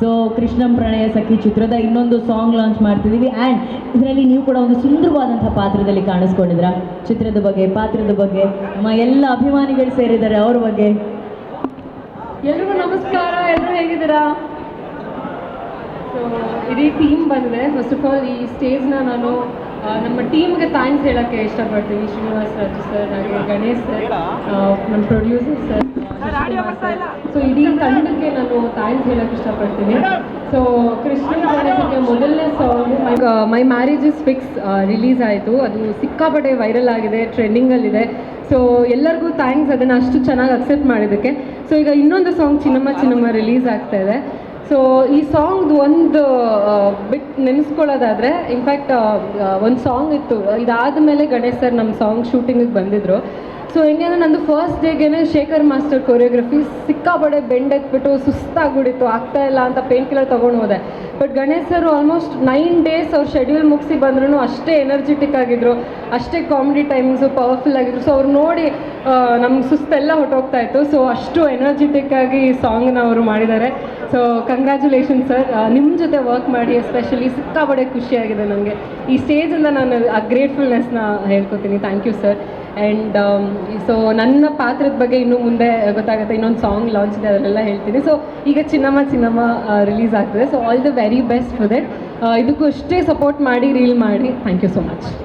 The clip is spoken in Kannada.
ಸೊ ಕೃಷ್ಣಂ ಪ್ರಣಯ ಸಖಿ ಚಿತ್ರದ ಇನ್ನೊಂದು ಸಾಂಗ್ ಲಾಂಚ್ ಮಾಡ್ತಿದ್ದೀವಿ ಆ್ಯಂಡ್ ಇದರಲ್ಲಿ ನೀವು ಕೂಡ ಒಂದು ಸುಂದರವಾದಂಥ ಪಾತ್ರದಲ್ಲಿ ಕಾಣಿಸ್ಕೊಂಡಿದ್ರ ಚಿತ್ರದ ಬಗ್ಗೆ, ಪಾತ್ರದ ಬಗ್ಗೆ, ನಮ್ಮ ಎಲ್ಲ ಅಭಿಮಾನಿಗಳು ಸೇರಿದ್ದಾರೆ ಅವ್ರ ಬಗ್ಗೆ. ಎಲ್ರಿಗೂ ನಮಸ್ಕಾರ ಎಲ್ಲರೂ ಹೇಗಿದ್ದೀರಾ? ಸೊ ಇಡೀ ಟೀಮ್ ಬಂದಿದೆ. ಫಸ್ಟ್ ಆಫ್ ಆಲ್ ಈ ಸ್ಟೇಜ್ನ ನಾನು ನಮ್ಮ ಟೀಮ್ಗೆ ಥ್ಯಾಂಕ್ಸ್ ಹೇಳೋಕ್ಕೆ ಇಷ್ಟಪಡ್ತೀನಿ. ಶ್ರೀನಿವಾಸ್ ರಾಜು ಸರ್ ಹಾಗೆ ಗಣೇಶ್ ಸರ್ ನಮ್ಮ ಪ್ರೊಡ್ಯೂಸರ್ ಸರ್ ಸೊ ಇಡೀ ತಂಡಕ್ಕೆ ನಾನು ಥ್ಯಾಂಕ್ಸ್ ಹೇಳಕ್ ಇಷ್ಟಪಡ್ತೀನಿ. ಸೊ ಕೃಷ್ಣ ಗಣೇಶಕ್ಕೆ ಮೊದಲನೇ song my my marriage is fix release ಆಯಿತು. ಅದು ಸಿಕ್ಕಾಪಟ್ಟೆ ವೈರಲ್ ಆಗಿದೆ ಟ್ರೆಂಡಿಂಗಲ್ಲಿದೆ ಸೊ ಎಲ್ಲರಿಗೂ ಥ್ಯಾಂಕ್ಸ್. ಅದನ್ನು ಅಷ್ಟು ಚೆನ್ನಾಗಿ ಅಕ್ಸೆಪ್ಟ್ ಮಾಡಿದ್ದಕ್ಕೆ. ಸೊ ಈಗ ಇನ್ನೊಂದು ಸಾಂಗ್ ಚಿನ್ನಮ್ಮ ಚಿನ್ನಮ್ಮ ರಿಲೀಸ್ ಆಗ್ತಾ ಇದೆ. ಸೊ ಈ ಸಾಂಗ್ದು ಒಂದು ಬಿಟ್ ನೆನೆಸ್ಕೊಳ್ಳೋದಾದರೆ ಇನ್ಫ್ಯಾಕ್ಟ್ ಒಂದು ಸಾಂಗ್ ಇತ್ತು. ಇದಾದ ಮೇಲೆ ಗಣೇಶ್ ಸರ್ ನಮ್ಮ ಸಾಂಗ್ ಶೂಟಿಂಗಿಗೆ ಬಂದಿದ್ದರು ಸೊ ಹೆಂಗೆ ಅಂದರೆ ನಂದು ಫಸ್ಟ್ ಡೇಗೆ ಶೇಖರ್ ಮಾಸ್ಟರ್ ಕೊರಿಯೋಗ್ರಫಿ ಸಿಕ್ಕಾಪಡೆ ಬೆಂಡೆತ್ಬಿಟ್ಟು ಸುಸ್ತಾಗ್ಬಿಟ್ಟಿತ್ತು. ಆಗ್ತಾ ಇಲ್ಲ ಅಂತ ಪೇನ್ ಕಿಲ್ಲರ್ ತೊಗೊಂಡು ಹೋದೆ. But Ganesh sir almost nine days ಅವ್ರ ಶೆಡ್ಯೂಲ್ ಮುಗಿಸಿ ಬಂದ್ರೂ ಅಷ್ಟೇ ಎನರ್ಜೆಟಿಕ್ ಆಗಿದ್ರು. ಅಷ್ಟೇ ಕಾಮಿಡಿ ಟೈಮ್ಸು ಪವರ್ಫುಲ್ ಆಗಿದ್ರು. ಸೊ ಅವ್ರು ನೋಡಿ ನಮ್ಗೆ ಸುಸ್ತೆಲ್ಲ ಹೊಟ್ಟೋಗ್ತಾ ಇತ್ತು. ಸೊ ಅಷ್ಟು ಎನರ್ಜೆಟಿಕ್ ಆಗಿ ಈ ಸಾಂಗ್ನ ಅವರು ಮಾಡಿದ್ದಾರೆ. ಸೊ ಕಂಗ್ರ್ಯಾಚುಲೇಷನ್ ಸರ್ ನಿಮ್ಮ ಜೊತೆ ವರ್ಕ್ ಮಾಡಿ ಎಸ್ಪೆಷಲಿ ಸಿಕ್ಕಾಪಡೆ ಖುಷಿಯಾಗಿದೆ ನನಗೆ. ಈ ಸ್ಟೇಜಿಂದ ನಾನು ಆ ಗ್ರೇಟ್ಫುಲ್ನೆಸ್ನ ಹೇಳ್ಕೊತೀನಿ. Thank you sir and so ನನ್ನ ಪಾತ್ರದ ಬಗ್ಗೆ ಇನ್ನು ಮುಂದೆ ಗೊತ್ತಾಗುತ್ತೆ. ಇನ್ನೊಂದು ಸಾಂಗ್ ಲಾಂಚ್ ಇದೆ, ಅದನ್ನೆಲ್ಲ ಹೇಳ್ತೀನಿ. ಸೊ ಈಗ ಚಿನ್ನಮ್ಮ ಚಿನ್ನಮ್ಮ ರಿಲೀಸ್ ಆಗ್ತದೆ. So all the very best for that ಇದಕ್ಕೂ ಅಷ್ಟೇ ಸಪೋರ್ಟ್ ಮಾಡಿ ರೀಲ್ ಮಾಡಿ. Thank you so much